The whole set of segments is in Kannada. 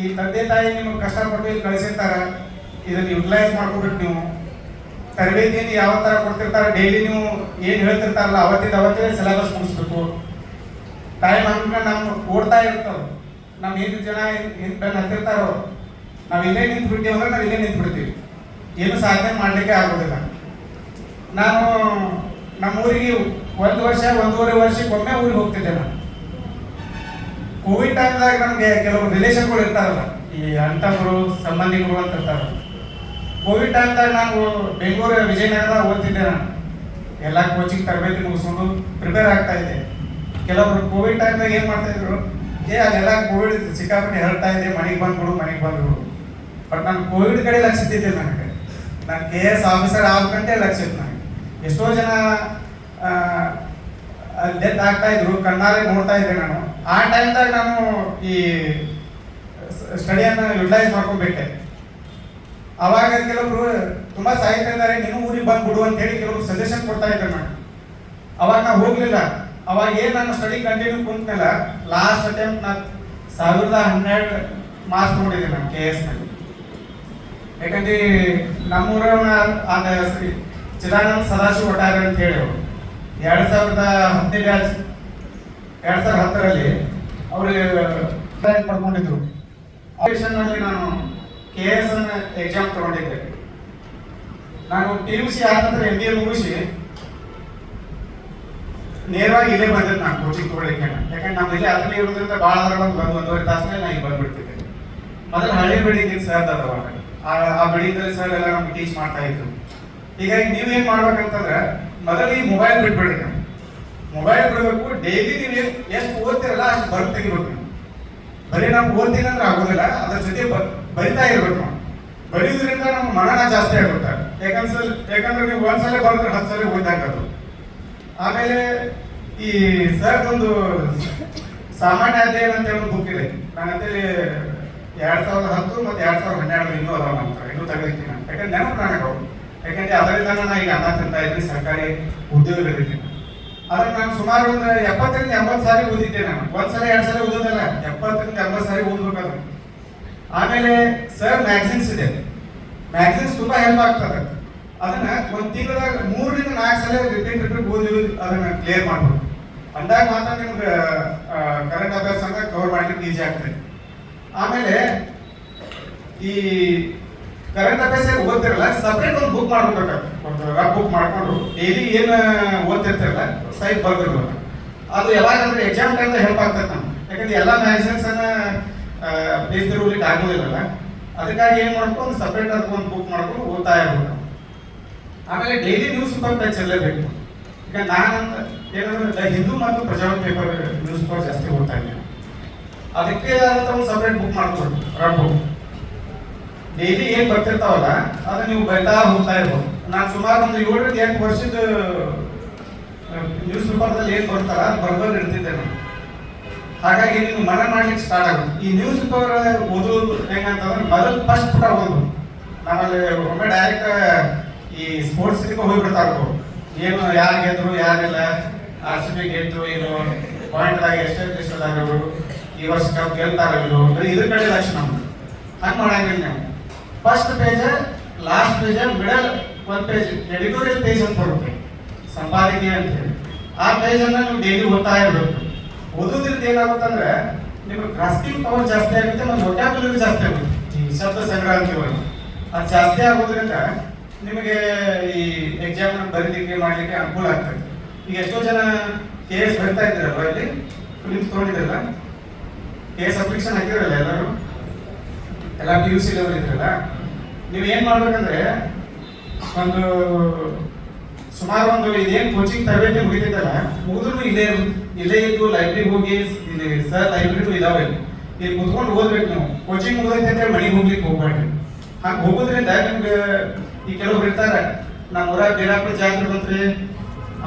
ಈ ತಂದೆ ತಾಯಿ ನಿಮಗೆ ಕಷ್ಟಪಟ್ಟು ಇಲ್ಲಿ ಕಳಿಸಿರ್ತಾರ, ಇದನ್ನ ಯುಟಿಲೈಸ್ ಮಾಡ್ಕೊಬಿಟ್ಟು ನೀವು. ತರಬೇತಿಯಿಂದ ಯಾವ ಥರ ಕೊಡ್ತಿರ್ತಾರೆ ಡೈಲಿ ನೀವು ಏನು ಹೇಳ್ತಿರ್ತಾರಲ್ಲ, ಅವತ್ತಿಂದ ಅವತ್ತೇ ಸಿಲೆಬಸ್ ಮುಗಿಸ್ಬೇಕು. ಟೈಮ್ ಹಂಗ ನಾವು ಓಡ್ತಾ ಇರ್ತಾವ ನಮ್ಮ ಏನು ಜನ ಹತ್ತಿರ್ತಾರೋ, ನಾವು ಇಲ್ಲೇ ನಿಂತು ಬಿಟ್ಟಿವಿ ಅಂದ್ರೆ ನಾವು ಇಲ್ಲೇ ನಿಂತು ಬಿಡ್ತೀವಿ ಏನು ಸಾಧನೆ ಮಾಡ್ಲಿಕ್ಕೆ ಆಗೋದಿಲ್ಲ. ನಾನು ನಮ್ಮ ಊರಿಗೆ ಒಂದು ವರ್ಷ, ಒಂದೂವರೆ ವರ್ಷಕ್ಕೊಮ್ಮೆ ಊರಿಗೆ ಹೋಗ್ತಿದ್ದೆ ನಾನು. ಕೋವಿಡ್ ಟೈಮ್ದಾಗ ನಮಗೆ ಕೆಲವು ರಿಲೇಷನ್ಗಳು ಇರ್ತಾರಲ್ಲ, ಈ ಅಂಟವರು ಸಂಬಂಧಿಕರು ಅಂತ ಇರ್ತಾರಲ್ಲ. ಕೋವಿಡ್ ಟೈಮ್ದಾಗ ನಾನು ಬೆಂಗಳೂರು ವಿಜಯನಗರದಾಗ ಓದ್ತಿದ್ದೆ ನಾನು. ಎಲ್ಲ ಕೋಚಿಂಗ್ ತರಬೇತಿ ಮುಗಿಸ್ಕೊಂಡು ಪ್ರಿಪೇರ್ ಆಗ್ತಾ ಇದ್ದೆ. ಕೆಲವರು ಕೋವಿಡ್ ಟೈಮ್ದಾಗ ಏನು ಮಾಡ್ತಾ ಇದ್ರು? ಏ, ಅಲ್ಲೆಲ್ಲ ಕೋವಿಡ್ ಸಿಕ್ಕಾಪಟ್ಟೆ ಹೇಳ್ತಾ ಇದ್ದೆ ಮನೆಗೆ ಬಂದ್ಬಿಡು ಮನೆಗೆ ಬಂದ್ಬಿಡು. ಬಟ್ ನಾನು ಕೋವಿಡ್ ಕಡೆ ಲಕ್ಷ ಇದ್ದಿದ್ದೆ ನನಗೆ. ನಾನು ಕೆ ಎಸ್ ಆಫೀಸರ್ ಆಗ್ಬೇಕಂತೆ ಲಕ್ಷ ಇತ್ತು ನನಗೆ. ಎಷ್ಟೋ ಜನ ಡೆತ್ ಆಗ್ತಾ ಇದ್ರು, ಕಣ್ಣಾರೆ ನೋಡ್ತಾ ಇದ್ದೆ ನಾನು. ಆ ಟೈಮ್ದಾಗ ನಾನು ಈ ಸ್ಟಡಿಯನ್ನು ಯುಟಿಲೈಸ್ ಮಾಡ್ಕೊಂಡ್ಬಿಟ್ಟೆ. ಅವಾಗ ಕೆಲವರು ತುಂಬಾ ಸಾಹಿತ್ಯ ಇದ್ದಾರೆ, ನೀನು ಊರಿಗೆ ಬಂದ್ಬಿಡು ಅಂತ ಹೇಳಿ ಕೆಲವರು ಸಜೆಷನ್ ಕೊಡ್ತಾ ಇದ್ದೆ ನಾನು ಅವಾಗ ನಾ ಹೋಗ್ಲಿಲ್ಲ. ಅವಾಗ ಏನ್ ನಾನು ಸ್ಟಡಿ ಕಂಟಿನ್ಯೂ ಕುಂತಲ್ಲ ಲಾಸ್ಟ್ ಅಟೆಂಪ್ಟ್ ನಾ ಸಾವಿರದ ಹನ್ನೆರಡು ಮಾರ್ಕ್ಸ್ ನೋಡಿದೆ ನಾನು ಕೆ ಎಸ್ನಲ್ಲಿ. ಯಾಕಂದ್ರೆ ನಮ್ಮೂರ ಚಿದಾನಂದ ಸದಾಶಿವ ಒಟ್ಟಾರೆ ಅಂತ ಹೇಳಿ ಅವರು. ಎರಡ್ ಸಾವಿರದ ಬ್ಯಾಚ್ ಎರಡ್ ಸಾವಿರದ ಹತ್ತರಲ್ಲಿ ಅವರು ಪಡ್ಕೊಂಡಿದ್ರು ಆಪರೇಷನ್ನಲ್ಲಿ ನಾನು ಕೆ ಎಸ್ ಎಕ್ಸಾಮ್ ತಗೊಂಡಿದ್ದೆ. ನಾನು ಪಿ ಯು ಸಿ ಆದ ನಂತರ ಎಂ ಬಿ ಎ ಮುಗಿಸಿ ನೇರವಾಗಿ ಇಲ್ಲೇ ಬಂದಿದ್ದೆ ನಾನು ಕೋಚಿಂಗ್ ತಗೊಳ್ಳಿಕ್ಕೆ ಯಾಕಂದ್ರೆ ನಮ್ಮ ಇಲ್ಲಿ ಅಲ್ಲಿ ಇರೋದ್ರಿಂದ ಭಾಳ ಅದರ ಒಂದು ಒಂದು ಒಂದೂವರೆ ತಾಸನೇ ನಾನು ಇಲ್ಲಿ ಬಂದ್ಬಿಡ್ತಿದ್ದೆ. ಮೊದಲು ಹಳೆ ಬೆಳಿಗ್ಗೆ ಸರ್ ಅದಾವ ಆ ಬೆಳಿಗ್ಗೆ ಸರ್ ಎಲ್ಲ ನಮ್ಗೆ ಟೀಚ್ ಮಾಡ್ತಾ ಇದ್ರು. ಹೀಗಾಗಿ ನೀವೇನ್ ಮಾಡ್ಬೇಕಂತಂದ್ರೆ, ಮೊದಲು ಈ ಮೊಬೈಲ್ ಬಿಟ್ಬಿಡ್ರಿ. ಮೊಬೈಲ್ ಬರಬೇಕು ಡೈಲಿ ನೀವು ಎಷ್ಟು ಓದ್ತಿರಲ್ಲ ಅಷ್ಟು ಬರ್ತೀನಿ ತೆಗಿಬೇಕು ನೀವು ಬರೀ ನಾವು ಓದ್ತೀನಿ ಅಂದ್ರೆ ಆಗೋದಿಲ್ಲ, ಅದ್ರ ಜೊತೆ ಬರಿತಾ ಇರ್ಬೇಕು ನಾವು. ಬರೆಯೋದ್ರಿಂದ ನಮ್ಮ ಮನನ ಜಾಸ್ತಿ ಆಗುತ್ತೆ. ಯಾಕಂದ್ರೆ ಯಾಕಂದ್ರೆ ನೀವು ಒಂದ್ಸಲ ಬರೆದ್ರೆ ಹತ್ತು ಸಲ ಓದಾಕದು ಆಮೇಲೆ ಈ ಸರ್ ಒಂದು ಸಾಮಾನ್ಯ ಅಧ್ಯಯನ ಅಂತ ಒಂದು ಬುಕ್ ಇದೆ. ನಾನು ಅಂತೇಳಿ ಎರಡ್ ಸಾವಿರದ ಹತ್ತು ಮತ್ತೆ ಎರಡ್ ಸಾವಿರದ ಹನ್ನೆರಡು ಇನ್ನೂ ಅದಾವ ನಮ್ಮ ಹತ್ರ. ಇನ್ನೂ ತೆಗೆದಿದ್ದೀನಿ ನಾನು. ಯಾಕಂದ್ರೆ ನೆನಪು ನನಗೆ ಯಾಕಂದ್ರೆ ಅದರಿಂದ ನಾನು ಈಗ ಅನ್ನ ತಿಂತಾ ಇದ್ದೀನಿ, ಸರ್ಕಾರಿ ಉದ್ಯೋಗದಲ್ಲಿದ್ದೀನಿ ಆದ್ರೆ ನಾನು ಸುಮಾರು ಒಂದು ಎಪ್ಪತ್ತರಿಂದ ಎಂಬತ್ತು ಸಾರಿ ಓದಿದ್ದೆ ನಾನು. ಒಂದ್ಸಲ ಎರಡ್ ಸಲ ಓದೋದಲ್ಲ, ಎಪ್ಪತ್ತರಿಂದ ಎಂಬತ್ತು ಸಾರಿ ಓದ್ಬೇಕಾದ್ರೆ ಆಮೇಲೆ ಸರ್ ಮ್ಯಾಗ್ಝಿನ್ಸ್ ಇದೆ. ಮ್ಯಾಗ್ಝಿನ್ಸ್ ತುಂಬಾ ಹೆಲ್ಪ್ ಆಗ್ತದೆ. ಅದನ್ನ ಒಂದ್ ತಿಂಗಳದಾಗ ಮೂರರಿಂದ ನಾಲ್ಕು ಸಲ ರಿಪೀಟ್ ರಿಪೀಟ್ ಓದಿ, ಅದನ್ನ ಕ್ಲಿಯರ್ ಮಾಡ್ಬೋದು. ಅಂದಾಗ ಮಾತ್ರ ನಿಮ್ಗೆ ಕರೆಂಟ್ ಅಫೇರ್ಸ್ ಅಂತ ಕವರ್ ಮಾಡ್ಲಿಕ್ಕೆ ಈಸಿ ಆಗ್ತದೆ. ಆಮೇಲೆ ಈ ಕರೆಂಟ್ ಅಫೇರ್ಸ್ ಓದ್ತಿರಲ್ಲ ಸಪ್ರೇಟ್ ಒಂದು ಬುಕ್ ಮಾಡ್ಬೇಕಾಗ್ತದೆ ರಫ್ ಬುಕ್ ಮಾಡಿಕೊಂಡು ಡೈಲಿ ಏನು, ಓದ್ತಿರ್ತಾರಲ್ಲ ಸೈಟ್ ಬರ್ತಿರ್ಬೇಕು ಅದು ಯಾವಾಗ ಅಂದ್ರೆ ಎಕ್ಸಾಮ್ ಟೈಮ್ ಹೆಲ್ಪ್ ಆಗ್ತದೆ ನಮ್ಗೆ. ಯಾಕಂದ್ರೆ ಎಲ್ಲ ಮ್ಯಾಗಝಿನ್ಸ್ ಅನ್ನ ಬೇಸ್ ತಿರುಗಲಿಕ್ಕೆ ಆಗೋದಿಲ್ಲಲ್ಲ. ಅದಕ್ಕಾಗಿ ಏನು ಮಾಡ್ಕೊಂಡು ಸಪ್ರೇಟ್ ಅದಕ್ಕೆ ಒಂದು ಬುಕ್ ಮಾಡ್ಕೊಂಡು ಓದ್ತಾ ಇರ್ಬೇಕು. ಆಮೇಲೆ ಡೈಲಿ ನ್ಯೂಸ್ ಪೇಪರ್ ಟಚ್ ಇರಲೇಬೇಕು ಈಗ ನಾನಂತ, ಏನಂದ್ರೆ ದ ಹಿಂದೂ ಮತ್ತು ಪ್ರಜಾವಾಣಿ ಪೇಪರ್ ನ್ಯೂಸ್ ಪೇಪರ್ ಜಾಸ್ತಿ ಓದ್ತಾ ಇದ್ದೀನಿ. ಅದಕ್ಕೆ ಆದಂತ ಒಂದು ಸಪ್ರೇಟ್ ಬುಕ್ ಮಾಡ್ಕೊಡ್ಬೇಕು ರಫ್ ಬುಕ್ ಡೈಲಿ ಏನು ಬರ್ತಿರ್ತಾವಲ್ಲ, ಅದನ್ನ ನೀವು ಬರಿತಾ ಹೋಗ್ತಾ ಇರ್ಬೋದು. ನಾನು ಸುಮಾರು ಒಂದು ಏಳರಿಂದ ಎಂಟು ವರ್ಷದ ನ್ಯೂಸ್ ಪೇಪರ್ದಲ್ಲಿ ಏನು ಬರ್ತಾರ ಬರ್ಬರ್ ಇರ್ತಿದ್ದೆ ನಾನು. ಹಾಗಾಗಿ ನೀವು ಮನ ಮಾಡ್ಲಿಕ್ಕೆ ಸ್ಟಾರ್ಟ್ ಆಗುತ್ತೆ ಈ ನ್ಯೂಸ್ ಪೇಪರ್ ಓದೋದು ಹೆಂಗಂತಂದ್ರೆ ಮೊದಲು ಫಸ್ಟ್ ಪುಟ ಓದು. ಆಮೇಲೆ ಒಮ್ಮೆ ಡೈರೆಕ್ಟ್ ಈ ಸ್ಪೋರ್ಟ್ಸ್ ಇದಕ್ಕೆ ಹೋಗ್ಬಿಡ್ತಾರ. ಏನು ಯಾರು ಗೆದ್ರು ಯಾರಿಲ್ಲ ಆರ್ ಸಿ ಬಿ ಗೆದ್ದು ಏನು ಆಗಿ ಎಷ್ಟೇ ಅವರು ಈ ವರ್ಷ ಕಪ್ ಗೆಲ್ತಾರ ಇವರು ಅಂದ್ರೆ ಇದ್ರ ಕಡೆ ಲಕ್ಷಣ ಹಂಗ್ ಮಾಡಂಗಿಲ್ಲ ನೀವು. First page last page middle ಒಂದ್ ಪೇಜ್ ಎಡಿಟೋರಿಯಲ್ ಪೇಜ್ ಅಂತ ಬರುತ್ತೆ ಸಂಪಾದಕೀಯ ಅಂತ ಹೇಳಿ. ಆ ಪೇಜ್ ಅನ್ನ ನೀವು ಡೈಲಿ ಓದ್ತಾ ಇರಬೇಕು. ಓದೋದ್ರಿಂದ ಏನಾಗುತ್ತಂದ್ರೆ, ನಿಮ್ಗೆ ಗ್ರಾಸ್ಪಿಂಗ್ ಪವರ್ ಜಾಸ್ತಿ ಆಗುತ್ತೆ, ಮತ್ತು ವೊಕ್ಯಾಬುಲರಿ ಜಾಸ್ತಿ ಆಗುತ್ತೆ. ಈ ಶಬ್ದ ಸಂಗ್ರಹ ಅಂತೀವಲ್ಲ ಅದು ಜಾಸ್ತಿ ಆಗೋದ್ರಿಂದ ನಿಮಗೆ ಈ ಎಕ್ಸಾಮ್ ಬರೀಲಿಕ್ಕೆ, ಮಾಡ್ಲಿಕ್ಕೆ ಅನುಕೂಲ ಆಗ್ತದೆ. ಈಗ ಎಷ್ಟೋ ಜನ ಕೆ ಎಸ್ ಬರ್ತಾ ಇದ್ದೀರಲ್ವ ಇಲ್ಲಿ? ಫಿಲಿಮ್ಸ್ ತೊಗೊಂಡಿದ್ರಲ್ಲ ಕೆ ಎಸ್ ಅಪ್ಲಿಕೇಶನ್ ಹಾಕಿದ್ರಲ್ಲ ಎಲ್ಲರೂ? ಎಲ್ಲ ಪಿ ಯು ಸಿ ಲೆವೆಲ್ ಇದ್ರಲ್ಲ? ನೀವು ಏನು ಮಾಡ್ಬೇಕಂದ್ರೆ ಒಂದು ಸುಮಾರು ಒಂದು ಇದೇನು ಕೋಚಿಂಗ್ ತರಬೇತಿ ಮುಗಿದಿದ್ದಲ್ಲ ಮುಗಿದ್ರು ಇಲ್ಲೇ ಇಲ್ಲೇ ಇದ್ದು ಲೈಬ್ರರಿ ಹೋಗಿ, ಇಲ್ಲಿ ಸರ್ ಲೈಬ್ರರಿಗೂ ಇದಾವೆ ಇಲ್ಲಿ. ಇಲ್ಲಿ ಕುತ್ಕೊಂಡು ಓದ್ಬೇಕು ನೀವು. ಕೋಚಿಂಗ್ ಮುಗಿದೈತೆ ಅಂದ್ರೆ ಮನೆಗೆ ಹೋಗ್ಲಿಕ್ಕೆ ಹೋಗ್ಬೇಡ್ರಿ ಹಾಗೆ ಹೋಗೋದ್ರಿಂದ ನಿಮ್ಗೆ ಈ ಕೆಲವು ಇರ್ತಾರೆ ನಮ್ಮ ಊರಾಗ ಬೀರಾಪುರ ಜಾತ್ರೆ ಬಂತ್ರಿ,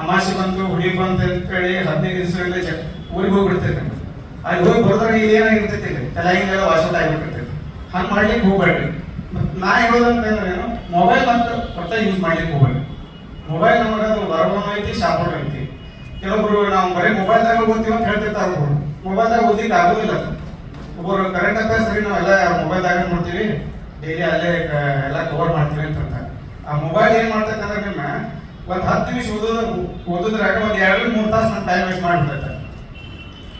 ಅಮಾಸೆ ಬಂತು ಹುಡಿ ಬಂತು ಅಂತ ಹೇಳಿ ಹದಿನೈದು ದಿವಸ ಜ ಊರಿಗೆ ಹೋಗ್ಬಿಡ್ತೈತೆ. ಅಲ್ಲಿ ಹೋಗಿ ಬರೋದ್ರಾಗ ಇದೇನಾಗಿರ್ತೈತಿ ಏನಾಗಿರ್ತೈತಿ ಇಲ್ಲಿ? ತಲೆಗಿಂಗೆಲ್ಲ ವಾಶೌಟ್ ಆಗಿಬಿಟ್ಟಿರ್ತೈತಿ ಹಂಗೆ ಮಾಡ್ಲಿಕ್ಕೆ ಹೋಗ್ಬೇಡ್ರಿ ಮತ್ತ್ ನಾ ಹೇಳೋದಂತಂದ್ರೆ ಏನು ಮೊಬೈಲ್ ಅಂತ ಒಟ್ಟ ಯೂಸ್ ಮಾಡ್ಲಿಕ್ಕೆ ಹೋಗ್ಬೇಕು ಮೊಬೈಲ್ ನಮಗೆ ಅದು ವರವನು ಐತಿ ಶಾಪನು ಐತಿ. ಕೆಲವೊಬ್ರು ನಾವು ಬರೀ ಮೊಬೈಲ್ದಾಗ ಓದ್ತೀವಿ ಅಂತ ಹೇಳ್ತಿರ್ತಾರೆ ಅವರು. ಮೊಬೈಲ್ದಾಗ ಓದಿಕ್ಕೆ ಆಗೋದಿಲ್ಲ. ಒಬ್ಬರು ಕರೆಂಟ್ ಅಂತ ಸರಿ ನಾವೆಲ್ಲ ಮೊಬೈಲ್ದಾಗ ನೋಡ್ತೀವಿ. ಡೈಲಿ ಅಲ್ಲೇ ಎಲ್ಲ ಕವರ್ ಮಾಡ್ತೀವಿ ಅಂತ ಆ ಮೊಬೈಲ್ ಏನು ಮಾಡ್ತಕ್ಕಂದ್ರೆ ನಿಮ್ಮ ಒಂದ್ ಹತ್ತು ನಿಮಿಷ ಓದೋದು ಓದೋದ್ರಾಗ ಒಂದು ಎರಡು, ಮೂರು ತಾಸು ನಮ್ಮ ಟೈಮ್ ವೇಸ್ಟ್ ಮಾಡ್ಬಿಡ್ತೈತೆ.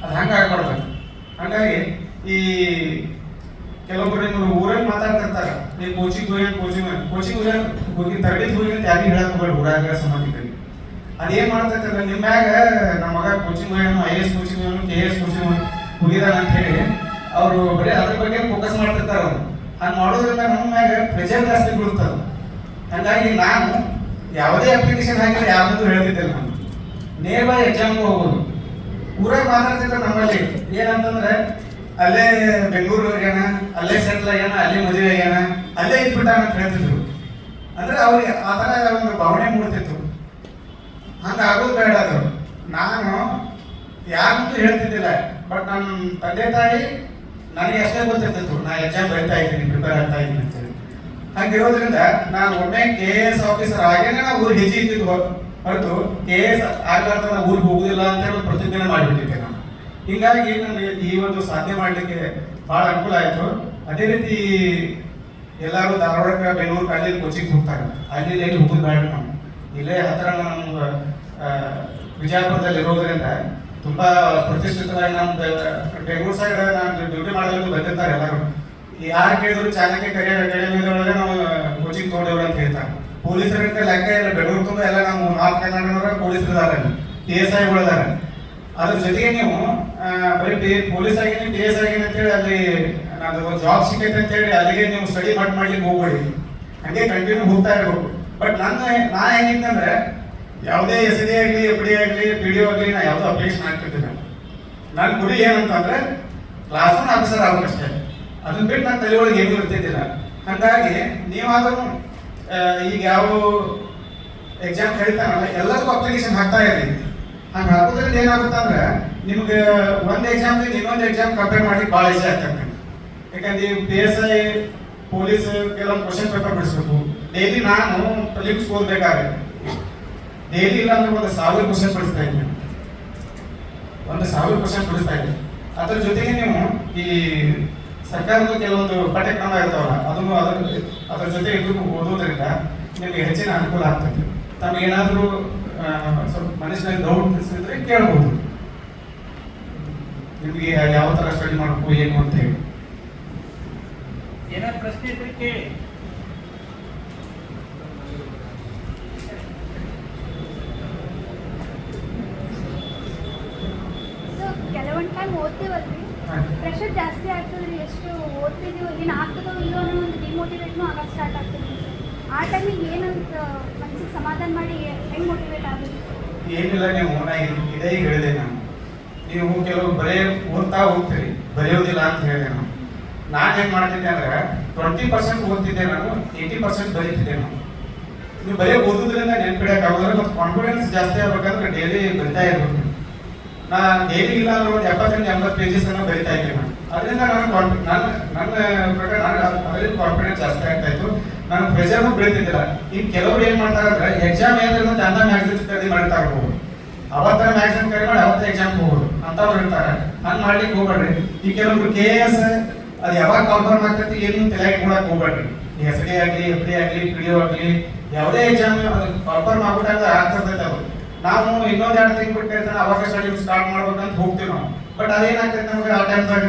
ಅದು ಹಂಗೆ ಆಗ್ಬಾರ್ದು. ಹಂಗಾಗಿ ಈ ಕೆಲವೊಬ್ರು ನಿಮ್ಮ ಊರಲ್ಲಿ ಮಾತಾಡ್ತಿರ್ತಾರ. ನೀವು ಕೋಚಿಂಗ್ ಹೋಗಿ ಕೋಚಿಂಗ್ ಕೋಚಿಂಗ್ ಹೋಗಿ ಹೋಗಿ ತರಬೇತಿ ಹೋಗಿ ಅಂತ ಯಾರಿಗೆ ಹೇಳಕ್ ಹೋಗಿ ಊರಾಗ ಸಂಬಂಧಿಕರಿಗೆ. ಅದೇನ್ ಮಾಡ್ತೈತೆ ಅಂದ್ರೆ ನಿಮ್ಮ ಮ್ಯಾಗ ನಮ್ಮ ಮಗ ಕೋಚಿಂಗ್ ಹೋಗ್ಯಾನು ಐ ಎಸ್ ಕೋಚಿಂಗ್ ಹೋಗ್ಯಾನು ಕೆ ಎಸ್ ಕೋಚಿಂಗ್ ಹೋಗಿದಾನ ಅಂತ ಹೇಳಿ, ಅವರು ಬರೀ ಅದ್ರ ಬಗ್ಗೆ ಫೋಕಸ್ ಮಾಡ್ತಿರ್ತಾರ ಅವ್ರು. ಹಂಗೆ ಮಾಡೋದ್ರಿಂದ ನಮ್ಮ ಮ್ಯಾಗ ಪ್ರೆಷರ್ ಜಾಸ್ತಿ ಬೀಳುತ್ತದ. ಹಂಗಾಗಿ ನಾನು ಯಾವುದೇ ಅಪ್ಲಿಕೇಶನ್ ಹಾಕಿದ್ರೆ ಯಾವ್ದು ಹೇಳ್ತಿದ್ದಿಲ್ಲ ನಾನು. ನೇರವಾಗಿ ಎಕ್ಸಾಮ್ಗೆ ಹೋಗೋದು. ಊರಾಗ ಮಾತಾಡ್ತಿದ್ರೆ ನಮ್ಮಲ್ಲಿ, ಏನಂತಂದ್ರೆ ಅಲ್ಲೇ ಬೆಂಗಳೂರು ಹೋಗ್ಯಾನ ಅಲ್ಲೇ ಸೆಟ್ಲ್ ಆಗ್ಯಾನ, ಅಲ್ಲೇ ಮದುವೆ ಆಗ್ಯಾನ, ಅಲ್ಲೇ ಇದ್ಬಿಟ್ಟ ಅಂತ ಹೇಳ್ತಿದ್ರು. ಅಂದ್ರೆ ಅವ್ರಿಗೆ ಆ ಥರ ಒಂದು ಭಾವನೆ ಮೂಡ್ತಿತ್ತು. ಹಂಗ ಆಗೋದು ಬೇಡ ಅದು. ನಾನು ಯಾರಂತೂ ಹೇಳ್ತಿದ್ದಿಲ್ಲ ಬಟ್ ನನ್ನ ತಂದೆ ತಾಯಿ ನನಗೆ ಅಷ್ಟೇ ಗೊತ್ತಿರ್ತಿತ್ತು, ನಾ ಎಕ್ಸಾಮ್ ಬರಿತಾ ಇದ್ದೀನಿ ಪ್ರಿಪೇರ್ ಆಗ್ತಾ ಇದ್ದೀನಿ ಅಂತೇಳಿ ಹಂಗಿರೋದ್ರಿಂದ ನಾನು ಒಮ್ಮೆ ಕೆ ಎಸ್ ಆಫೀಸರ್ ಆಗೇನೆ ನಾವು ಊರಿಗೆ ಹೆಜ್ಜೆ ಇದ್ದಿದ್ದು ಹೊರತು ಕೆ ಎಸ್ ಆಗ್ಲಾರ್ದ ಊರಿಗೆ ಹೋಗುದಿಲ್ಲ ಅಂತ ಹೇಳಿ ಪ್ರತಿಜ್ಞೆ ಮಾಡಿಬಿಟ್ಟಿದ್ದೆ. ಹಿಂಗಾಗಿ ನನಗೆ ಈ ಒಂದು ಸಾಧನೆ ಮಾಡಲಿಕ್ಕೆ ಬಹಳ ಅನುಕೂಲ ಆಯಿತು. ಅದೇ ರೀತಿ ಎಲ್ಲರೂ ಧಾರವಾಡಕ್ಕೆ ಬೆಂಗಳೂರು ಕಾಲೇಜ್ ಕೋಚಿಂಗ್ ಹೋಗ್ತಾರೆ. ಅಲ್ಲಿ ಇಲ್ಲಿ ಹೋಗೋದು ಬೇಡ ನಾವು ಇಲ್ಲೇ ಹತ್ರ ನಮ್ಮ ವಿಜಯಪುರದಲ್ಲಿ ಇರೋದ್ರಿಂದ ತುಂಬ ಪ್ರತಿಷ್ಠಿತವಾಗಿ ನಮ್ದು ಬೆಂಗಳೂರು ಸೈಡ್ ನಾನು ಡ್ಯೂಟಿ ಮಾಡೋದು ಬಂದಿರ್ತಾರೆ ಎಲ್ಲರೂ. ಯಾರು ಕೇಳಿದ್ರು ಚಾಣಕ್ಯ ಕರಿಯರ್ ಅಕಾಡೆಮಿದೊಳಗೆ ನಾವು ಕೋಚಿಂಗ್ ತೊಗೊಂಡವ್ರು ಅಂತ ಹೇಳ್ತಾರೆ. ಪೊಲೀಸರಿಂದ ಲೆಕ್ಕ ಇಲ್ಲ. ಬೆಂಗಳೂರು ತುಂಬ ಎಲ್ಲ ನಾವು ನಾಲ್ಕು ಕರ್ನಾಟಕದವ್ರ ಪೊಲೀಸರು ಇದಾರೆ ಪಿ ಎಸ್ ಐಗಳಿದ್ದಾರೆ ಅದ್ರ ಜೊತೆಗೆ ನೀವು ಬರೀ ಪೊಲೀಸ್ ಆಗಿನಿ ಪಿ ಎಸ್ ಆಗಿನಿ ಅಂತೇಳಿ ಅಲ್ಲಿ ನಾನು ಜಾಬ್ ಸಿಕ್ಕೈತೆ ಅಂತೇಳಿ ಅಲ್ಲಿಗೆ ನೀವು ಸ್ಟಡಿ ಮಾಡಿ ಮಾಡ್ಲಿಕ್ಕೆ ಹೋಗ್ಬೇಡಿ. ಹಂಗೆ ಕಂಟಿನ್ಯೂ ಹೋಗ್ತಾ ಇರ್ಬೇಕು. ಬಟ್ ನನ್ನ ನಾ ಹೆಂಗಿತ್ತಂದ್ರೆ ಯಾವುದೇ ಎಸ್ ಡಿ ಆಗಲಿ, ಎಫ್ ಡಿ ಆಗಲಿ, ಪಿ ಡಿ ಆಗಲಿ ನಾ ಯಾವುದೋ ಅಪ್ಲಿಕೇಶನ್ ಹಾಕ್ತಿರ್ತೀನಿ ನನ್ನ ಗುರಿ ಏನಂತಂದ್ರೆ ಕ್ಲಾಸ್ ಒನ್ ಆಫೀಸರ್ ಆಗ್ಬೇಕಷ್ಟೇ. ಅದನ್ನ ಬಿಟ್ಟು ನನ್ನ ತಲೆ ಒಳಗೆ ಏನು ಇರ್ತಿದ್ದಿಲ್ಲ. ಹಾಗಾಗಿ ನೀವಾದ್ರೂ ಈಗ ಯಾವ ಎಕ್ಸಾಮ್ ಹೇಳ್ತಾರಲ್ಲ ಎಲ್ಲರಿಗೂ ಅಪ್ಲಿಕೇಶನ್ ಹಾಕ್ತಾ ಇರಿ. ಹಂಗೆ ಹಾಕೋದ್ರಿಂದ ಏನಾಗುತ್ತೆ ಅಂದ್ರೆ ನಿಮ್ಗೆ ಒಂದು ಎಕ್ಸಾಮ್ ಇನ್ನೊಂದು ಎಕ್ಸಾಮ್ ಕಂಪೇರ್ ಮಾಡಿ ಭಾಳ ಈಸಿ ಆಗ್ತದೆ ಯಾಕಂದ್ರೆ ಪಿ ಎಸ್ ಐ ಪೊಲೀಸ್ ಕೆಲವೊಂದು ಕ್ವಶನ್ ಪೇಪರ್ ಬಿಡಿಸ್ಬೇಕು. ಡೈಲಿ ನಾನು ಪ್ರಿಲಿಮ್ಸ್ ಓದ್ಬೇಕಾಗುತ್ತೆ ಡೈಲಿ ಇಲ್ಲ ಅಂದ್ರೆ ಒಂದು ಸಾವಿರ ಕ್ವಶನ್ ಬಿಡಿಸ್ತಾ ಇದ್ದೀನಿ. ಒಂದು ಸಾವಿರ ಕ್ವಶನ್ ಬಿಡಿಸ್ತಾ ಇದ್ದೀನಿ. ಅದ್ರ ಜೊತೆಗೆ ನೀವು ಈ ಸರ್ಕಾರದ ಕೆಲವೊಂದು ಪಠ್ಯಕ್ರಮ ಇರ್ತಾವಲ್ಲ, ಅದನ್ನು ಅದ್ರ ಅದ್ರ ಜೊತೆ ಇದ್ರೂ ಓದೋದ್ರಿಂದ ನಿಮಗೆ ಹೆಚ್ಚಿನ ಅನುಕೂಲ ಆಗ್ತದೆ. ತಮ್ಗೆ ಏನಾದರೂ ಸ್ವಲ್ಪ ಮನಸ್ಸಿನಲ್ಲಿ ಡೌಟ್ ಇದ್ರೆ ಕೇಳ್ಬೋದು. ನಿಮಗೆ ಯಾವ ತರ ಸ್ಟಡಿ ಮಾಡಬೇಕು ಏನು ಅಂತ ಹೇಳಿ. ಏನಾದ್ರು ಪ್ರಶ್ನೆ ಇದ್ರೆ ಕೇಳಿ. ಕೆಲವೊಂದು ಟೈಮ್ ಓದ್ತೀವಲ್ರಿ. ಪ್ರೆಷರ್ ಜಾಸ್ತಿ ಆಗ್ತದ್ರಿ ಎಷ್ಟು ಓದ್ತಿದೀವಿ ಏನು ಆಗ್ತದೋ ಇಲ್ಲೋ ಅನ್ನೋ ಒಂದು ಡಿಮೋಟಿವೇಟ್ನು ಆಗಕ್ಕೆ ಸ್ಟಾರ್ಟ್ ಆಗ್ತದೆ. ಏನಿಲ್ಲ, ನೀವು ಇದ್- ಹೇಳಿದೆ ನಾನು. ನೀವು ಕೆಲವು ಬರೆಯ ಓದ್ತಾ ಹೋಗ್ತೀರಿ, ಬರೆಯೋದಿಲ್ಲ ಅಂತ ಹೇಳಿದೆ ನಾನು. ನಾನು ಏನು ಮಾಡ್ತಿದ್ದೆ ಅಂದ್ರೆ ಟ್ವೆಂಟಿ ಪರ್ಸೆಂಟ್ ಓದ್ತಿದ್ದೆ ನಾನು ಏಯ್ಟಿ ಪರ್ಸೆಂಟ್ ಬರೀತಿದ್ದೆ ನಾನು. ನೀವು ಬರೀ ಓದೋದ್ರಿಂದ ನೆನ್ಪಿಡಕ್ಕಾಗೋದ್ರೆ ಮತ್ತು ಕಾನ್ಫಿಡೆನ್ಸ್ ಜಾಸ್ತಿ ಆಗ್ಬೇಕಂದ್ರೆ ಡೈಲಿ ಬರಿತಾ ಇರ್ಬೇಕು ನಾ ಡೈಲಿ ಇಲ್ಲ ಅಂದ್ರೆ ಒಂದು ಎಪ್ಪತ್ತರಿಂದ ಎಂಬತ್ತು ಪೇಜಸ್ ಅನ್ನ ಬರಿತಾ ಇದ್ದೆ ನಾನು. ಅದರಿಂದ ನಾನು ನನ್ನ ನನ್ನ ಪ್ರಕಾರ ನಾನು ಅದರಲ್ಲಿ ಕಾನ್ಫಿಡೆನ್ಸ್ ಜಾಸ್ತಿ ಆಗ್ತಾ ಇತ್ತು. ನಾನು ಪ್ರೆಷರ್ನು ಬೀಳ್ತಿದ್ದಿಲ್ಲ ಈಗ ಕೆಲವರು ಏನ್ ಮಾಡ್ತಾರೆ ಅಂದ್ರೆ ಎಕ್ಸಾಮ್ ಏನಿದ್ರೆ ಚಂದ ಮ್ಯಾಗ್ಝಿನ್ ಖರೀದಿ ಮಾಡ್ತಾ ಇರ್ಬೋದು. ಅವತ್ತರ ಮ್ಯಾಗ್ಝಿನ್ ಕರಿ ಮಾಡಿ ಅವತ್ತ ಎಕ್ಸಾಮ್ ಹೋಗೋದು. ಅಂತವ್ರು ಇರ್ತಾರೆ. ಹಂಗ್ ಮಾಡ್ಲಿಕ್ಕೆ ಹೋಗ್ಬೇಡ್ರಿ. ಈ ಕೆಲವೊಬ್ರು ಕೆ ಎಸ್ ಅದು ಯಾವಾಗ ಕಾನ್ಫರ್ಮ್ ಆಗ್ತೈತಿ ಏನು ತಲೆಯಾಗಿ ಕೊಡಕ್ ಹೋಗ್ಬೇಡ್ರಿ. ಎಸ್ ಡಿ ಆಗ್ಲಿ ಎಫ್ ಡಿ ಆಗ್ಲಿ ಪಿ ಡಿ ಆಗ್ಲಿ, ಯಾವುದೇ ಎಕ್ಸಾಮ್ ಅದು ಕಾನ್ಫರ್ಮ್ ಆಗ್ಬಿಟ್ಟಾಗ ಆಗ್ತಿರ್ತೈತೆ ಅವ್ರು ನಾವು ಇನ್ನೊಂದು ಎರಡು ತಿಂಗಳು ಬಿಟ್ಟು ಅವಾಗ ಸ್ಟಡಿ ಸ್ಟಾರ್ಟ್ ಮಾಡ್ಬೇಕಂತ ಹೋಗ್ತೀವಿ ನಾವು. ಬಟ್ ಅದೇನಾಗ್ತೈತೆ ನಮ್ಗೆ ಆ ಟೈಮ್ದಾಗ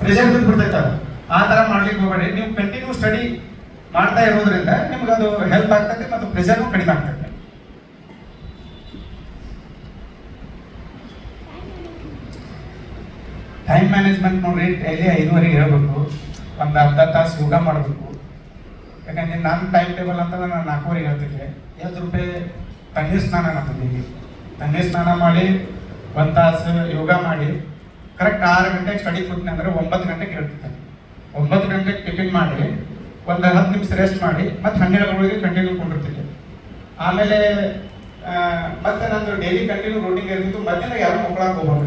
ಪ್ರೆಷರ್ ಬಿದ್ದುಬಿಡ್ತೈತೆ ಅದು. ಆ ಥರ ಮಾಡ್ಲಿಕ್ಕೆ ಹೋಗ್ಬೇಡಿ ನೀವು ಕಂಟಿನ್ಯೂ ಸ್ಟಡಿ ಮಾಡ್ತಾ ಇರೋದ್ರಿಂದ ನಿಮ್ಗೆ ಅದು ಹೆಲ್ಪ್ ಆಗ್ತದೆ ಮತ್ತು ಪ್ರೆಷರ್ ಕಡಿಮೆ ಆಗ್ತದೆ. ಟೈಮ್ ಮ್ಯಾನೇಜ್ಮೆಂಟ್ ನೋಡ್ರಿ ಡೈಲಿ ಐದುವರೆಗೆ ಇರಬೇಕು ಒಂದು ಅರ್ಧ ತಾಸು ಯೋಗ ಮಾಡಬೇಕು. ಯಾಕಂದ್ರೆ ನನ್ನ ಟೈಮ್ ಟೇಬಲ್ ಅಂತ ನಾನು ನಾಲ್ಕೂವರೆಗೆ ಹೇಳ್ತಿದ್ದೆ. ಎರಡು ರೂಪಾಯಿ ತಣ್ಣೀರು ಸ್ನಾನ ನಮ್ಮಲ್ಲಿ ತಣ್ಣೀರು ಸ್ನಾನ ಮಾಡಿ ಒಂದು ತಾಸು ಯೋಗ ಮಾಡಿ ಕರೆಕ್ಟ್ ಆರು ಗಂಟೆಗೆ ಸ್ಟಡಿ ಕೊಡ್ತೀನಿ ಅಂದರೆ ಒಂಬತ್ತು ಗಂಟೆಗೆ ಹೇಳ್ತಿದ್ದೆ. ಒಂಬತ್ತು ಗಂಟೆಗೆ ಟಿಫಿನ್ ಮಾಡಿ ಒಂದು ಹತ್ತು ನಿಮಿಷ ರೆಸ್ಟ್ ಮಾಡಿ, ಮತ್ತೆ ಗುಳಿಗೆ ಕಂಟಿನ್ಯೂ ಕೊಂಡಿರ್ತಿದ್ದೆ ಆಮೇಲೆ ಮತ್ತೆ ನಂದು ಡೈಲಿ ಕಂಟಿನ್ಯೂ ರೂಟಿಂಗ್ ಇರ್ತಿತ್ತು. ಮಧ್ಯಾಹ್ನ ಯಾರು ಮಕ್ಕಳಕ್ಕೆ ಹೋಗ್ಬಾರ್ದು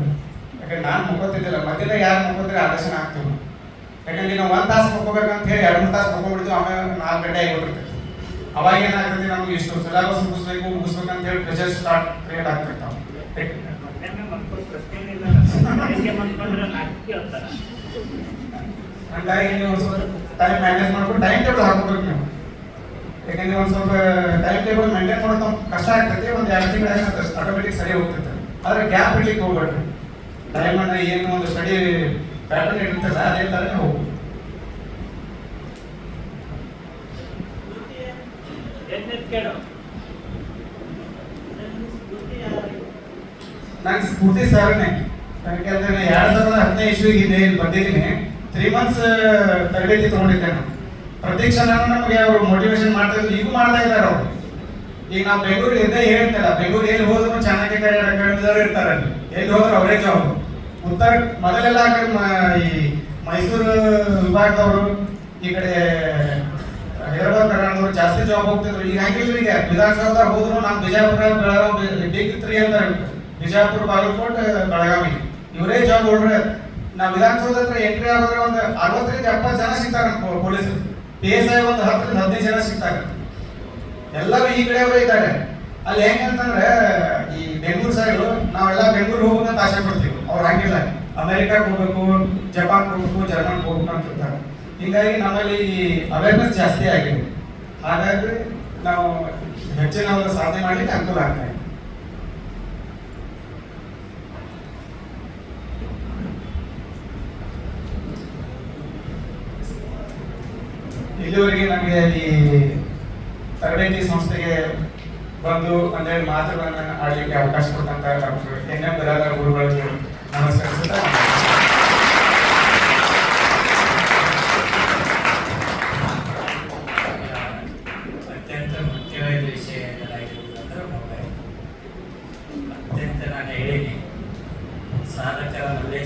ಯಾಕಂದ್ರೆ ನಾನು ಮುಕ್ಕೋತಿದ್ದಿಲ್ಲ. ಮಧ್ಯಾಹ್ನ ಯಾರು ಮುಕ್ಕೋದ್ರೆ ಆಲೋಚನೆ ಆಗ್ತೀವಿ ಯಾಕಂದ್ರೆ ನಾವು ಒಂದು ತಾಸು ಮುಕ್ಕೋಬೇಕಂತ ಹೇಳಿ ಎರಡು ಮೂರು ತಾಸು ಮುಕ್ಕೊಂಡ್ಬಿಡ್ತೀವಿ, ಆಮೇಲೆ ನಾಲ್ಕು ಗಂಟೆ ಆಗಿಬಿಟ್ಟಿರ್ತೈತಿ. ಅವಾಗ ಏನಾಗ್ತದೆ ನಮ್ಗೆ ಇಷ್ಟು ಸಿಲೆಬಸ್ ಮುಗಿಸ್ಬೇಕು ಅಂತ ಹೇಳಿ ಪ್ರೆಷರ್ ಸ್ಟಾರ್ಟ್ ಕ್ರಿಯೇಟ್ ಆಗ್ತಿರ್ತಾವೆ ಹಂಗಾಗಿ ನೀವು ಸ್ವಲ್ಪ ಟೈಮ್ ಮ್ಯಾನೇಜ್ ಮಾಡ್ಕೊಂಡು ಟೈಮ್ ಟೇಬಲ್ ಹಾಕ್ಬೇಕು ನೀವು. ಯಾಕಂದ್ರೆ ಒಂದು ಸ್ವಲ್ಪ ಟೈಮ್ ಟೇಬಲ್ ಮೇಂಟೈನ್ ಮಾಡೋದು ನಮ್ಗೆ ಕಷ್ಟ ಆಗ್ತೈತಿ ಒಂದು ಎರಡು ತಿಂಗಳ ಆಟೋಮೆಟಿಕ್ ಸರಿ ಹೋಗ್ತೈತೆ ಆದರೆ ಗ್ಯಾಪ್ ಇಡ್ಲಿಕ್ಕೆ ಹೋಗ್ಬೇಡ್ರಿ ಟೈಮ್ ಅಂದ್ರೆ ಏನು ಒಂದು ಸ್ಟಡಿ ಪ್ಯಾಟರ್ನ್ ಇರ್ತಲ್ಲ ಅದೇ ಥರನೇ ಹೋಗು ನಾನು ಸ್ಫೂರ್ತಿ ಸರ್ನೇ. ಯಾಕಂದ್ರೆ ಎರಡು ಸಾವಿರದ ಹದಿನೈದು ಇಸ್ವಿಗೆ ಇಲ್ಲಿ ಬಂದಿದ್ದೀನಿ. ತ್ರೀ ಮಂತ್ಸ್ ತರಬೇತಿ ತಗೊಂಡಿದ್ದೆ ನಾನು. ಪ್ರತಿ ಕ್ಷಣ ನಮಗೆ ಅವರು ಮೋಟಿವೇಶನ್ ಮಾಡ್ತಾ ಇದ್ರು. ಈಗೂ ಮಾಡ್ತಾ ಇದ್ದಾರೆ ಅವರು. ಈಗ ನಾವು ಬೆಂಗಳೂರು ಇದ್ದೇ ಹೇಳ್ತಾರ ಬೆಂಗಳೂರು ಎಲ್ಲಿ ಹೋದ್ರು ಚೆನ್ನಾಗಿ ಅಕಾಡೆಮಿದವ್ರು ಇರ್ತಾರೆ ಎಲ್ಲಿ ಹೋದ್ರು ಅವರೇ ಜಾಬ್ ಉತ್ತರ, ಮೊದಲೆಲ್ಲ ಈ ಮೈಸೂರು ವಿಭಾಗದವರು, ಈ ಕಡೆ ಹೈದರಾಬಾದ್, ಕರ್ನಾಟಕದವ್ರು ಜಾಸ್ತಿ ಜಾಬ್ ಹೋಗ್ತಿದ್ರು. ಈಗ ಹಂಗಿಲ್ಲ ಈಗ. ವಿಧಾನಸೌಧ ಹೋದ್ರು ನಾವು ಬಿಜಾಪುರ, ಬೆಳಗಾವಿ ಡಿಗ್ರಿ ತ್ರೀ ಅಂತ ಬಿಜಾಪುರ, ಬಾಗಲಕೋಟೆ, ಬೆಳಗಾವಿ. ಇವರೇ ಜಾಬ್ ಹೊಡ್ರೆ ನಾವು ವಿಧಾನಸೌಧ ಹತ್ರ ಎಂಟ್ರಿ ಆಗೋದ್ರೆ ಒಂದು ಅರವತ್ತರಿಂದ ಎಪ್ಪತ್ತು ಜನ ಸಿಗ್ತಾರೆ ಪೊಲೀಸರು. ಐ ಒಂದು ಹತ್ತರಿಂದ ಹದಿನೈದು ಜನ ಸಿಗ್ತಾರೆ. ಎಲ್ಲರೂ ಈ ಕಡೆಯವರು ಇದ್ದಾರೆ. ಅಲ್ಲಿ ಹೆಂಗಂತಂದ್ರೆ ಈ ಬೆಂಗಳೂರು ಸೈಡು ನಾವೆಲ್ಲ ಬೆಂಗಳೂರು ಹೋಗ್ಬೇಕಂತ ಆಸೆ ಪಡ್ತೀವಿ. ಅವ್ರು ಹಂಗಿಲ್ಲ. ಅಮೆರಿಕಾಗೆ ಹೋಗ್ಬೇಕು ಜಪಾನ್ ಹೋಗ್ಬೇಕು ಜರ್ಮನ್ ಹೋಗ್ಬೇಕು ಅಂತ ಇರ್ತಾರೆ. ಹೀಗಾಗಿ ನಮ್ಮಲ್ಲಿ ಅವೇರ್ನೆಸ್ ಜಾಸ್ತಿ ಆಗಿದೆ. ಹಾಗಾಗಿ ನಾವು ಹೆಚ್ಚಿನ ಸಾಧನೆ ಮಾಡಲಿಕ್ಕೆ ಅನುಕೂಲ ಆಗ್ತಾ ಇದೆ. ಇಲ್ಲಿವರೆಗೆ ನಮಗೆ ಈ ತರಬೇತಿ ಸಂಸ್ಥೆಗೆ ಬಂದು ಒಂದೆರಡು ಮಾತುಗಳನ್ನ ಆಡಲಿಕ್ಕೆ ಅವಕಾಶ ಕೊಟ್ಟಂತ ಡಾಕ್ಟರ್ ಎನ್ ಎಂ ಬಿರಾದರ್ ಗುರುಗಳಿಗೆ ನಮಸ್ಕರಿಸುತ್ತಾ ಸಾಧಕರ ಮೊದಲೇ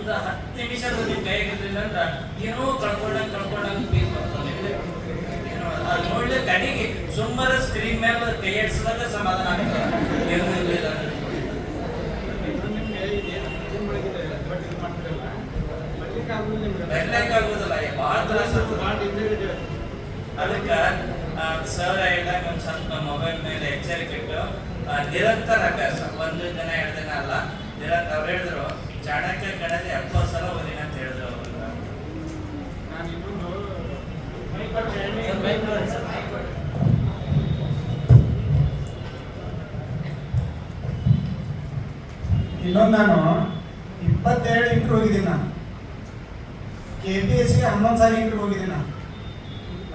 ಒಂದು ಹತ್ತು ನಿಮಿಷ ಕೈಗಿರಲಿಲ್ಲ ಅಂದ್ರೆ ಏನೋ ಕಳ್ಕೊಂಡಂಗೆ ಕಳ್ಕೊಂಡಂಗೆ ಫೀಲ್ ಅದು ನೋಡ್ಲಿ ಕಡೆಗೆ ಸುಮ್ಮನೆ ಸ್ಕ್ರೀನ್ ಮೇಲೆ ಕೈ ಆಡಿಸಿದಾಗ ಸಮಾಧಾನ ಆಗ್ತದೆ ಏನೂ ಇರಲಿಲ್ಲ ಬರ್ಲಿಕ್ಕಾಗೋದಿಲ್ಲ. ಅದಕ್ಕೆ ಸರ್ ಹೇಳಿದಾಗ ಒಂದು ಸ್ವಲ್ಪ ಮೊಬೈಲ್ ಮೇಲೆ ಎಚ್ಚರಿಕೆ ಇಟ್ಟು ನಿರಂತರ ಅಭ್ಯಾಸ. ಒಂದು ದಿನ, ಎರಡು ದಿನ ಅಲ್ಲ ನಿರಂತರ ಅವ್ರು ಹೇಳಿದ್ರು ಚಾಣಕ್ಯ ಕಣದ ಎಪ್ಪತ್ತು ಸಲ ಓದಿನ ಅಂತ ಹೇಳಿದ್ರು ಅವರು ಇನ್ನೊಂದು ನಾನು ಇಪ್ಪತ್ತೆರಡು ಇಂಟ್ರ್ ಹೋಗಿದ್ದೀನಿ ನಾನು. ಕೆ ಪಿ ಎಸ್ಗೆ ಹನ್ನೊಂದು ಸಾರಿ ಇಂಟ್ರ್ ಹೋಗಿದ್ದೀನಿ ನಾನು.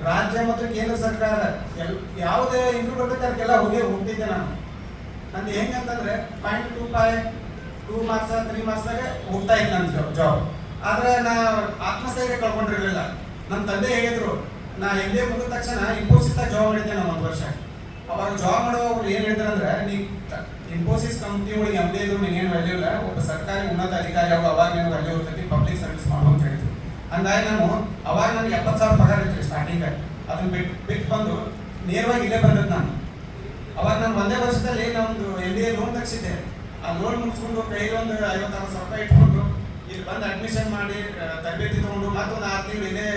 ರಾಜ್ಯ ಮತ್ತು ಕೇಂದ್ರ ಸರ್ಕಾರ ಎಲ್, ಯಾವುದೇ ಇಂಟ್ರ್ ಬರ್ತೈತೆ ಅದಕ್ಕೆಲ್ಲ ಹೋಗಿ ಹೋಗ್ತಿದ್ದೆ ನಾನು. ನಂದು ಹೆಂಗಂತಂದ್ರೆ point two five two marks three ಮಾರ್ಕ್ಸ್ದಾಗ ಹೋಗ್ತಾ ಇದ್ದೆ ನನ್ನ ಜಾಬ್ ಆದರೆ ನಾ ಆತ್ಮಸ್ಥೈರ್ಯ ಕಳ್ಕೊಂಡಿರಲಿಲ್ಲ. ನಮ್ಮ ತಂದೆ ಹೇಳಿದ್ರು, ನಾ ಎಂ ಮುಗಿದ ತಕ್ಷಣ ಇನ್ಫೋಸಿಸ್ದಾಗ ಜಾಬ್ ಮಾಡಿದ್ದೆ ನಾನು ಒಂದು ವರ್ಷ. ಅವಾಗ ಜಾಬ್ ಮಾಡುವವ್ರು ಏನು ಹೇಳ್ತಾರೆ ಅಂದ್ರೆ ನೀ ಇನ್ಫೋಸಿಸ್ ಕಂಪ್ನಿ ಒಳಗೆ ಎಂ ಡಿ ಇದ್ರು ನೀನೇನು ವ್ಯಾಲ್ಯೂ ಇಲ್ಲ, ಒಬ್ಬ ಸರ್ಕಾರಿ ಉನ್ನತ ಅಧಿಕಾರಿ ಅವಾಗ ಅವಾಗ ನೀನು ವ್ಯಾಲ್ಯೂ ಇರ್ತೈತಿ ಪಬ್ಲಿಕ್ ಸರ್ವಿಸ್ ಮಾಡು ಅಂತ ಹೇಳಿದ್ರು. ಹಂಗಾಗಿ ನಾನು ಅವಾಗ ನನಗೆ ಎಪ್ಪತ್ತು ಸಾವಿರ ಪಗಾರ ಇತ್ತು ಸ್ಟಾರ್ಟಿಂಗ್ ಅದನ್ನ ಬಿಟ್ಟು ಬಿಟ್ಟು ಬಂದು ನೇರವಾಗಿ ಇಲ್ಲೇ ಬಂದದ್ದು ನಾನು. ಅವಾಗ ನಾನು ಒಂದೇ ವರ್ಷದಲ್ಲಿ ನಮ್ಮದು ಎಲ್ ಡಿ ಎ ಲೋನ್ ತಗ್ಸಿದ್ದೆ. ಆ ಲೋನ್ ಮುಗಿಸ್ಕೊಂಡು ಕೈಲಿ ಒಂದು ಐವತ್ತಾರು ಸಾವಿರ ರೂಪಾಯಿ ಇಟ್ಕೊಂಡು ಇಲ್ಲಿ ಬಂದು ಅಡ್ಮಿಷನ್ ಮಾಡಿ ತರಬೇತಿ ತಗೊಂಡು ಮತ್ತೊಂದು ಆರು ತಿಂಗಳು ಇಲ್ಲೇ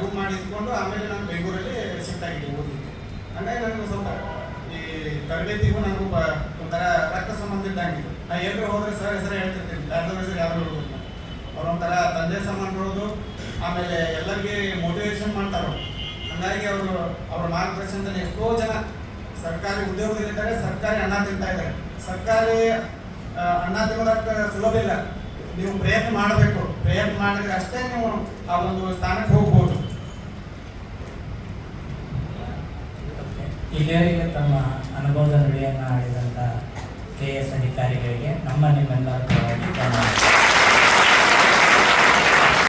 ರೂಮ್ ಮಾಡಿ ಇಟ್ಕೊಂಡು ಆಮೇಲೆ ನಾನು ಬೆಂಗಳೂರಲ್ಲಿ ಶಿಫ್ಟ್ ಆಗಿದ್ದೆ ಹಂಗಾಗಿ ನನಗೆ ಸ್ವಲ್ಪ ತರಬೇತಿಗೂ ನನಗೂ ಒಂಥರ ರಕ್ತ ಸಂಬಂಧ ಇದ್ದಂಗೆ. ನಾ ಎಲ್ಲರೂ ಹೋದ್ರೆ ಸರ್ ಹೆಸರು ಹೇಳ್ತಿರ್ತೀನಿ. ಯಾರ್ದೋ ಹೆಸರು ಯಾರು ಹೇಳೋದಿಲ್ಲ ಅವ್ರು ಒಂಥರ ತಂದೆ ಸಂಬಂಧ ಬರೋದು ಆಮೇಲೆ ಎಲ್ಲರಿಗೆ ಮೋಟಿವೇಶನ್ ಮಾಡ್ತಾರೆ. ಹಾಗಾಗಿ ಅವರು, ಅವ್ರ ಮಾರ್ಗದರ್ಶನದಲ್ಲಿ ಎಷ್ಟೋ ಜನ ಸರ್ಕಾರಿ ಉದ್ಯೋಗದಲ್ಲಿದ್ದಾರೆ, ಸರ್ಕಾರಿ ಅನ್ನ ತಿಂತಾ ಇದ್ದಾರೆ. ಸರ್ಕಾರಿ ಅಣ್ಣ ತಿನ್ನೋದಕ್ಕೆ ಸುಲಭ ಇಲ್ಲ. ನೀವು ಪ್ರಯತ್ನ ಮಾಡಬೇಕು. ಪ್ರಯತ್ನ ಮಾಡಿದ್ರೆ ಅಷ್ಟೇ ನೀವು ಆ ಒಂದು ಸ್ಥಾನಕ್ಕೆ ಹೋಗ್ಬೋದು. ಇಲ್ಲಿಯವರೆಗೆ ತಮ್ಮ ಅನುಭವದ ನುಡಿಯನ್ನು ಆಡಿದಂಥ ಕೆ ಎಸ್ ಅಧಿಕಾರಿಗಳಿಗೆ ನಮ್ಮ ನಿಮ್ಮೆಲ್ಲರ ಪರವಾಗಿ